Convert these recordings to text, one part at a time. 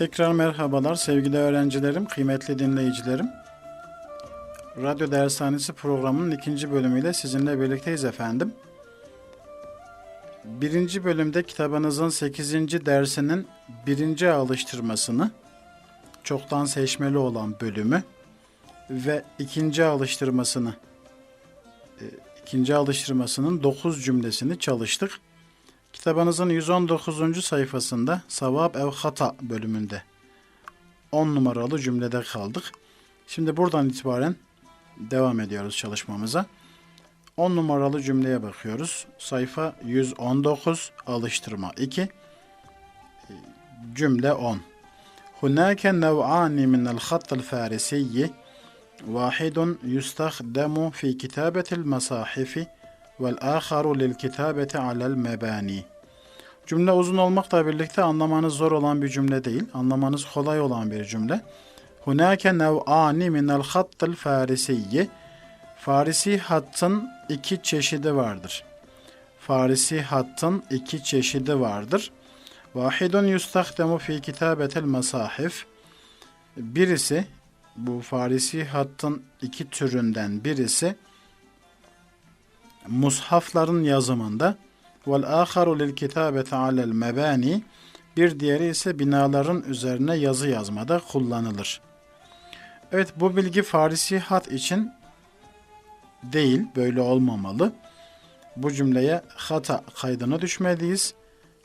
Tekrar merhabalar sevgili öğrencilerim, kıymetli dinleyicilerim. Radyo Dershanesi programının ikinci bölümüyle sizinle birlikteyiz efendim. Birinci bölümde kitabınızın sekizinci dersinin birinci alıştırmasını, çoktan seçmeli olan bölümü ve ikinci alıştırmasını, e, ikinci alıştırmasının dokuz cümlesini çalıştık. Kitabınızın 119. sayfasında Savab ev Hata bölümünde 10 numaralı cümlede kaldık. Şimdi buradan itibaren devam ediyoruz çalışmamıza. 10 numaralı cümleye bakıyoruz. Sayfa 119 alıştırma 2 cümle 10 Hunake nev'ani minel hattel farisiyyi vahidun yustakhdamu fi kitabetil masahifi vel aharu lil kitabeti alel mebani. Cümle uzun olmakla birlikte anlamanız zor olan bir cümle değil. Anlamanız kolay olan bir cümle. Hunake nev'ani minel hattil farisiyyi. Farisi hattın iki çeşidi vardır. Farisi hattın iki çeşidi vardır. Vahidun yustahdemu fi kitabetel masahif. Birisi bu Farisi hattın iki türünden birisi mushafların yazımında vel aharu lil kitabeti alel mebani bir diğeri ise binaların üzerine yazı yazmada kullanılır. Evet bu bilgi Farisi hat için değil, böyle olmamalı. Bu cümleye hata kaydına düşmeliyiz.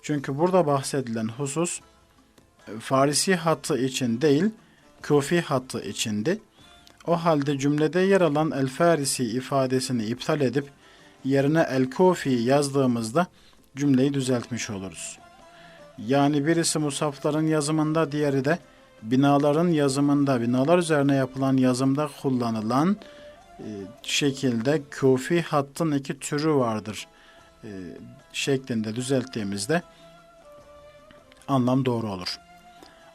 Çünkü burada bahsedilen husus Farisi hattı için değil, Kufi hattı içindi. O halde cümlede yer alan el Farisi ifadesini iptal edip yerine el Kufi yazdığımızda cümleyi düzeltmiş oluruz. Yani birisi musafların yazımında, diğeri de binaların yazımında, binalar üzerine yapılan yazımda kullanılan e, şekilde kufi hattın iki türü vardır e, şeklinde düzelttiğimizde anlam doğru olur.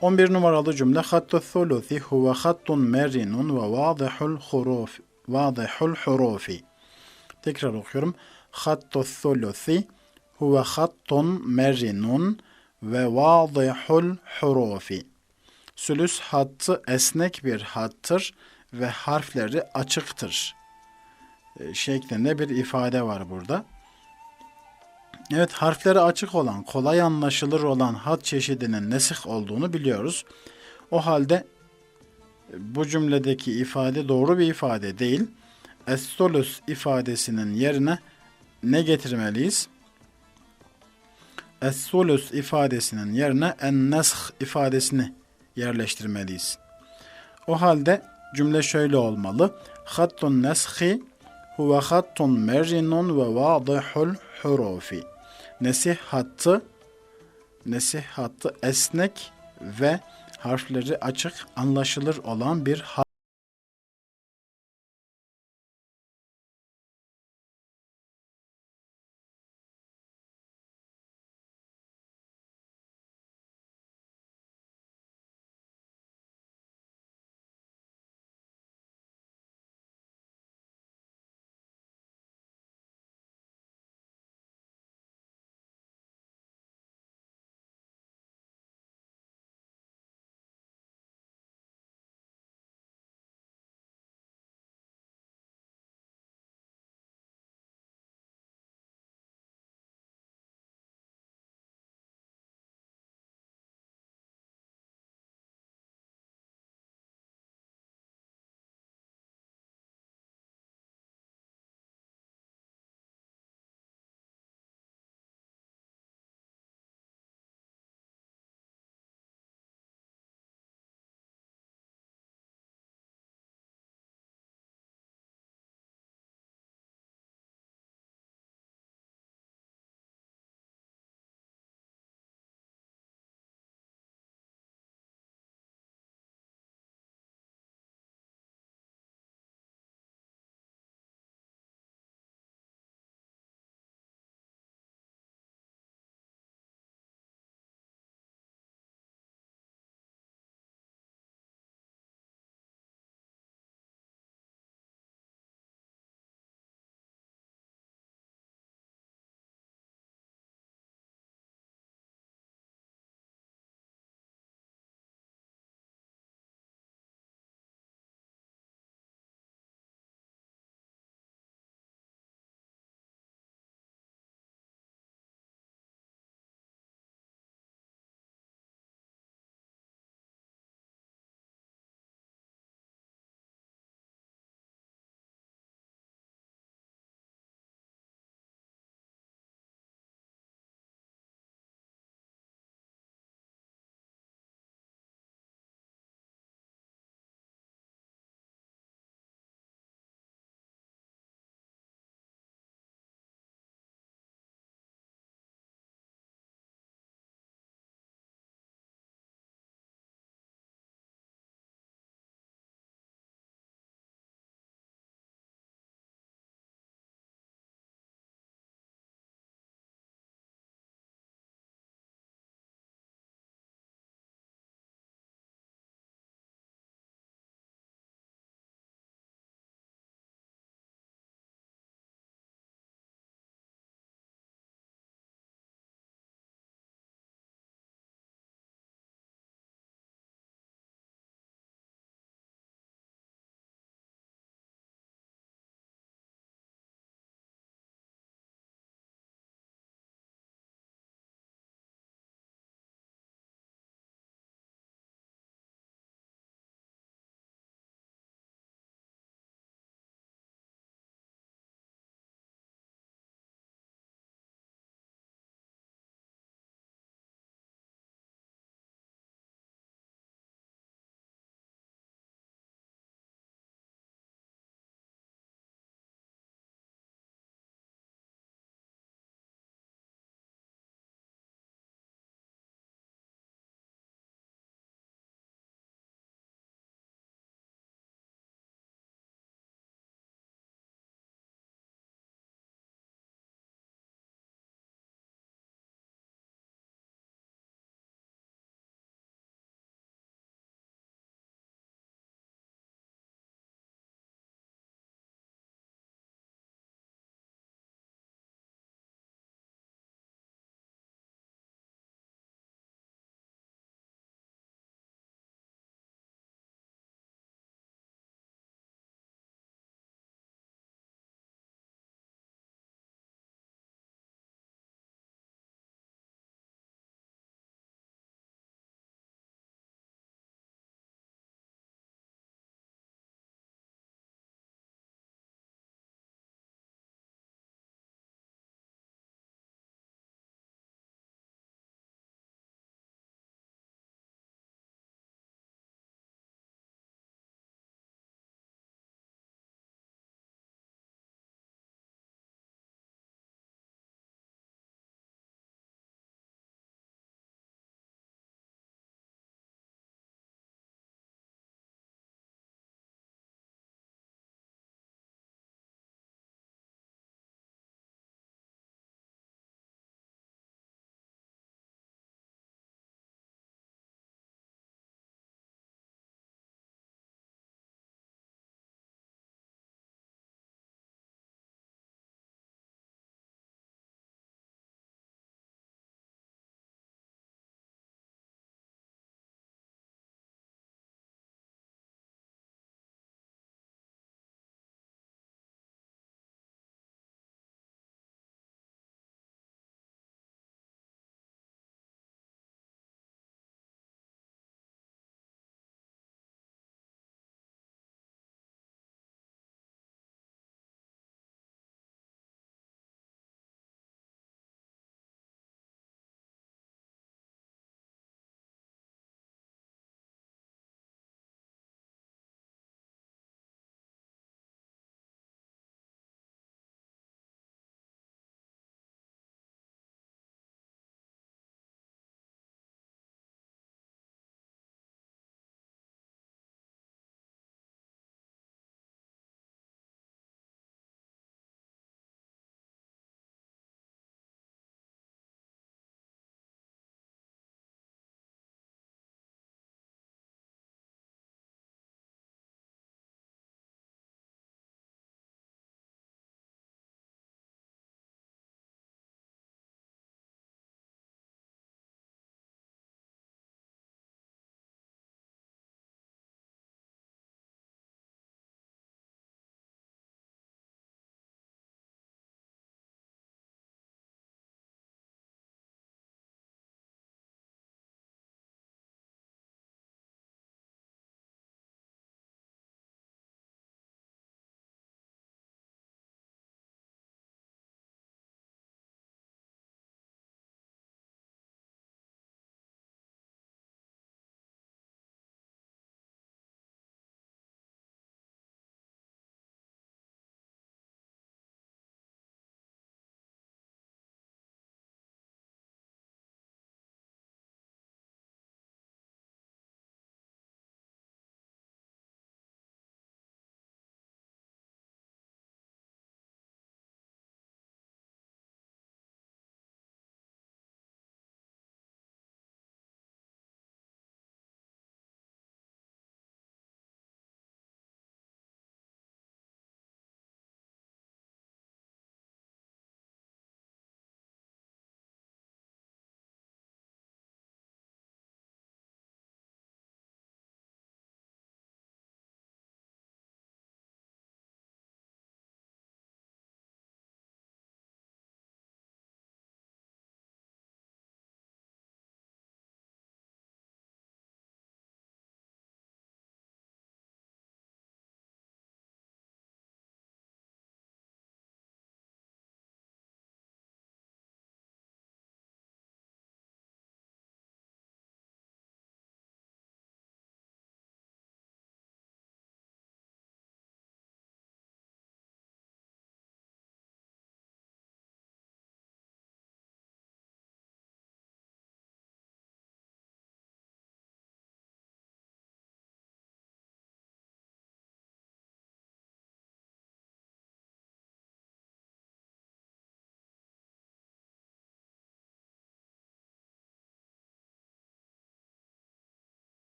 11 numaralı cümle hattu thuluthi huve hattun merinun ve vadihul vadihul hurufi. Tekrar okuyorum. Hattu thuluthi huve hattun merinun ve vadihul hurufi. Sülüs hattı esnek bir hattır ve harfleri açıktır e, şeklinde bir ifade var burada. Evet harfleri açık olan, kolay anlaşılır olan hat çeşidinin nesih olduğunu biliyoruz. O halde bu cümledeki ifade doğru bir ifade değil. Estolus ifadesinin yerine ne getirmeliyiz? Es-sulus ifadesinin yerine en-nesh ifadesini yerleştirmeliyiz. O halde cümle şöyle olmalı. Hattun neshi huve hattun merrinun ve vadihul hurufi. Nesih hattı nesih hattı esnek ve harfleri açık anlaşılır olan bir hat.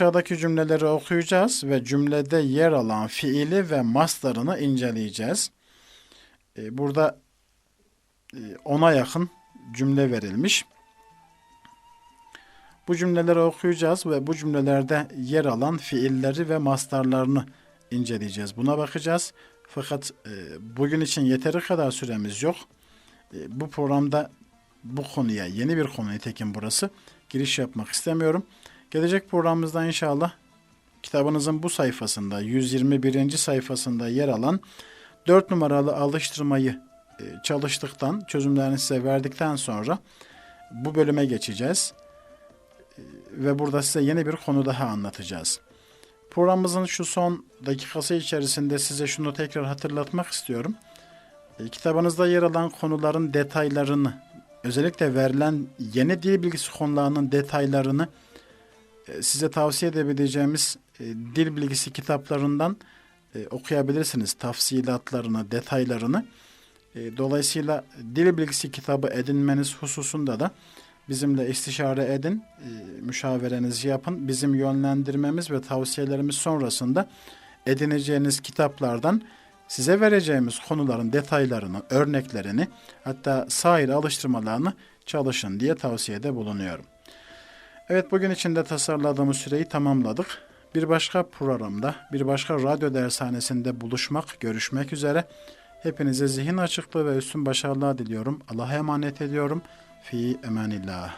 Aşağıdaki cümleleri okuyacağız ve cümlede yer alan fiili ve mastarını inceleyeceğiz. E, burada e, ona yakın cümle verilmiş. Bu cümleleri okuyacağız ve bu cümlelerde yer alan fiilleri ve mastarlarını inceleyeceğiz. Buna bakacağız. Fakat e, bugün için yeteri kadar süremiz yok. E, bu programda bu konuya, yeni bir konu nitekim burası, giriş yapmak istemiyorum. Gelecek programımızda inşallah kitabınızın bu sayfasında, 121. sayfasında yer alan 4 numaralı alıştırmayı e, çalıştıktan, çözümlerini size verdikten sonra bu bölüme geçeceğiz. E, ve burada size yeni bir konu daha anlatacağız. Programımızın şu son dakikası içerisinde size şunu tekrar hatırlatmak istiyorum. E, kitabınızda yer alan konuların detaylarını, özellikle verilen yeni dil bilgisi konularının detaylarını size tavsiye edebileceğimiz dil bilgisi kitaplarından okuyabilirsiniz. Tafsilatlarını, detaylarını. Dolayısıyla dil bilgisi kitabı edinmeniz hususunda da bizimle istişare edin, müşaverenizi yapın. Bizim yönlendirmemiz ve tavsiyelerimiz sonrasında edineceğiniz kitaplardan size vereceğimiz konuların detaylarını, örneklerini hatta sair alıştırmalarını çalışın diye tavsiyede bulunuyorum. Evet bugün içinde tasarladığımız süreyi tamamladık. Bir başka programda, bir başka radyo dershanesinde buluşmak, görüşmek üzere. Hepinize zihin açıklığı ve üstün başarılar diliyorum. Allah'a emanet ediyorum. Fi emanillah.